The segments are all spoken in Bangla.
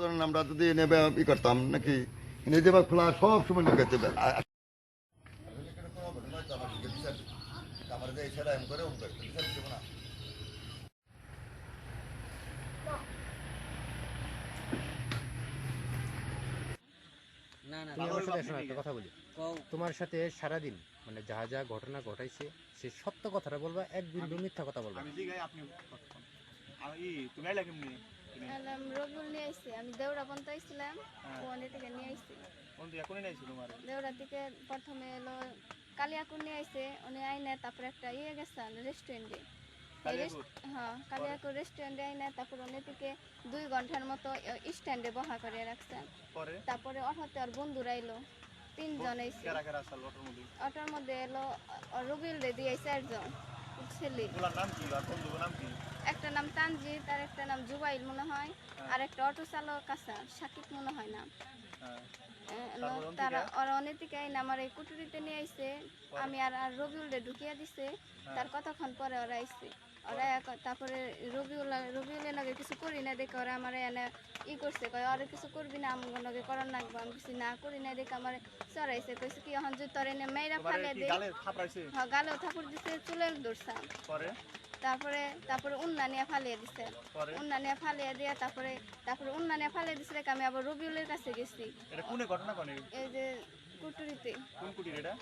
ধরেন আমরা যদি নেবে ই করতাম নাকি বা খোলা সব সময় লোক দেবো কথা বলি। তোমার সাথে সারাদিন মানে যা যা ঘটনা ঘটাইছে সে সত্য কথাটা বলবা এক বিন্দু মিথ্যা কথা বলবা। আমি আপনি তুমি রবিউল নিয়ে আইছি। আমি দেউড়া পর্যন্ত আইছিলাম হ্যাঁ। ওখানে থেকে নিয়ে তোমার? দেউড়া থেকে প্রথমে এলো কালিয়াকুর নিয়ে আইছে। উনি আইনে তারপরে একটা ইয়ে গেছেন রেস্টুরেন্টে? হ্যাঁ কালিয়াকুর রেস্টুরেন্টে আইনে তারপর উনি থেকে দুই ঘণ্টার মতো স্ট্যান্ডে বহা করে রাখছেন তারপরে অটোতে আর বন্ধুরা এলো তিনজন আইছে। অটোর মধ্যে? এলো রবিউল রেডি আইছে একজন ছেলে। নাম কি বন্ধুর নাম কি? একটা নাম তানজিৎ আর একটা নাম জুবাইল মনে হয় আর একটা অটো চালক আছে সাকিব মনে হয় নাম হ্যাঁ। অন্তিকা? তারা ওরা অনেতিকে আইন আমার এই কুটুরিতে নিয়ে আইছে। আমি আর আর রবিউলরে ঢুকিয়ে দিছে। তার কতক্ষণ পরে ওরা আইছে? ওরা তারপরে রবিউল রবিউলের নাকি কিছু করি না দেখে ওরা আমার এনে ই করছে কয় ওরা কিছু করবি না আমি নাকি করার লাগবো আমি কিছু না করি না দেখে আমার চড়াইছে কইছে কি এখন যদি তোর এনে মেয়েরা ফালে দে। গালে হ্যাঁ গালেও ঠাকুর দিছে চুলের দৌড়ছাম পরে? তারপরে তারপরে উন্না নিয়ে ফালিয়ে দিছে। উন্নানিয়া উন্না নিয়ে ফালিয়ে দিয়ে তারপরে তারপরে উন্না নিয়ে দিছে রে আমি আবার রবিউলের কাছে গেছি। এটা কোনে ঘটনা কোনে? এই যে কুটুরিতে। কোন কুটির এটা?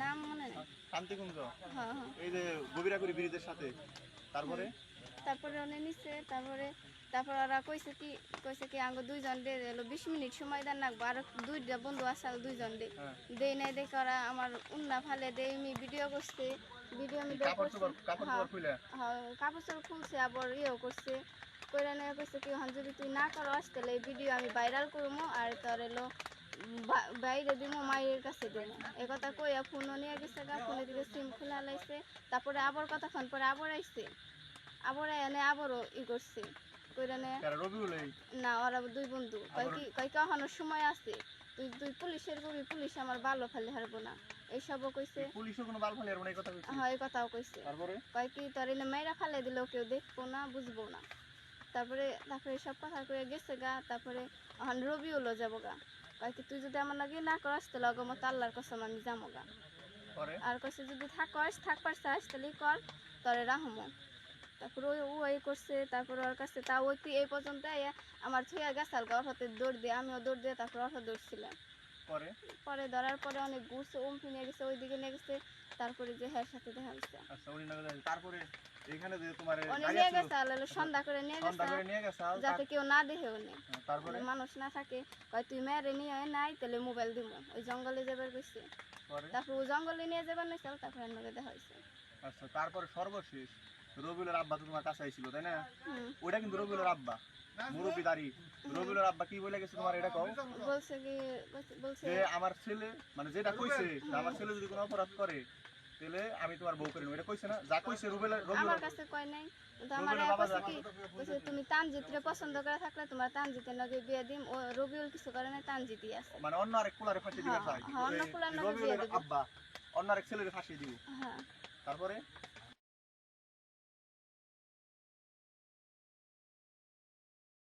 নাম মনে নেই। শান্তিকুঞ্জ? হ্যাঁ হ্যাঁ। এই যে গভীরাগুড়ি ব্রিজের সাথে। তারপরে? তারপরে অনেক নিচ্ছে তারপরে তারপর ওরা কইছে কি কইছে কি আঙ্গ দুইজন দে এলো বিশ মিনিট সময় দেন লাগবো আর দুইটা বন্ধু আসাল দুইজন দে। হ্যাঁ। দেই নাই দেখে ওরা আমার উন্না ফালে দেই আমি ভিডিও করছে ভিডিও আমি কাপড় চোপড় খুলে? হ্যাঁ কাপড় চোপড় খুলছে আবার ইয়েও করছে। কইরা নিয়ে কইছে কি হন যদি তুই না করো তাহলে এই ভিডিও আমি ভাইরাল করব আর তোর এলো বাইরে দিমো মায়ের কাছে দিমো। এই কথা কইয়া ফোনও নিয়ে গেছে গা ফোনে দিকে সিম খোলা লাইছে তারপরে আবার কতক্ষণ পরে আবার আইছে। আবার এনে আবারও ই করছে। না ওরা দুই বন্ধু। কয় কি কয় সময় আছে। তুই তুই পুলিশের করবি পুলিশ আমার ফেলে হারবো না। এইসবও কইছে। পুলিশও কোনো বাল ফালি আর এই কথা কইছে হ্যাঁ এই কথাও কইছে। তারপরে? কয় কি তোর এনে মেয়েরা ফালে কেউ দেখব না বুঝব না। তারপরে তারপরে সব কথা কয়ে গেছে গা তারপরে এখন রবি হলো যাব গা। কয় কি তুই যদি আমার লাগে না করাস তাহলে অগমত আল্লাহর কসম আমি যাব গা। আর কইছে যদি থাকস থাকবার চাস তাহলে কর তরে রাহমো তারপর ওই ও এই করছে তারপর ওর কাছে তা ওই কি এই পর্যন্ত আমার ছুঁয়া গেছাল গা ওর হাতে দৌড় দিয়ে আমিও দৌড় দিয়ে তারপর ওর হাতে দৌড়ছিলাম। পরে? পরে ধরার পরে অনেক ঘুরছে উমফি নিয়ে গেছে ওইদিকে নিয়ে গেছে তারপরে যে হ্যার সাথে দেখা হয়েছে। আচ্ছা তারপরে এখানে যে তোমার নিয়ে গেছে আলালে সন্ধ্যা করে নিয়ে সন্ধ্যা গেছে করে নিয়ে গেছে যাতে কেউ না দেখে উনি। তারপরে? মানুষ না থাকে কয় তুই মেরে নিয়ে নাই তাহলে মোবাইল দিব ওই জঙ্গলে যাবার গেছে পরে? তারপর ও জঙ্গলে নিয়ে যাবার তারপর আমাকে দেখা হয়েছে আচ্ছা তারপরে সর্বশেষ রবিউলের আব্বা তো তোমার কাছে আইছিল তাই না? ওইটা কিন্তু রবিউলের আব্বা মুরব্বী দাঁড়ি। রবিউলের আব্বা কি বলে গেছে তোমার এটা কও? যে আমার ছেলে মানে যেটা কইছে আমার ছেলে যদি কোনো অপরাধ করে তাহলে আমি তোমার বউ করে এটা কইছে না? যা কইছে রবিউলের আমার কাছে কয় নাই। আমার কি কইছে। তুমি পছন্দ করে থাকলে তোমার তানজিতের লগে বিয়ে দিম। ও রবিউল কিছু করে নাই তানজিতই আছে। মানে অন্য আরেক কুলারে ফাঁসি দিবে হ্যাঁ, হ্যাঁ, অন্য কুলার নামে রবিউলের বিয়ে দিবে। আব্বা অন্য আরেক ছেলের ফাঁসি দিব। হ্যাঁ। তারপরে?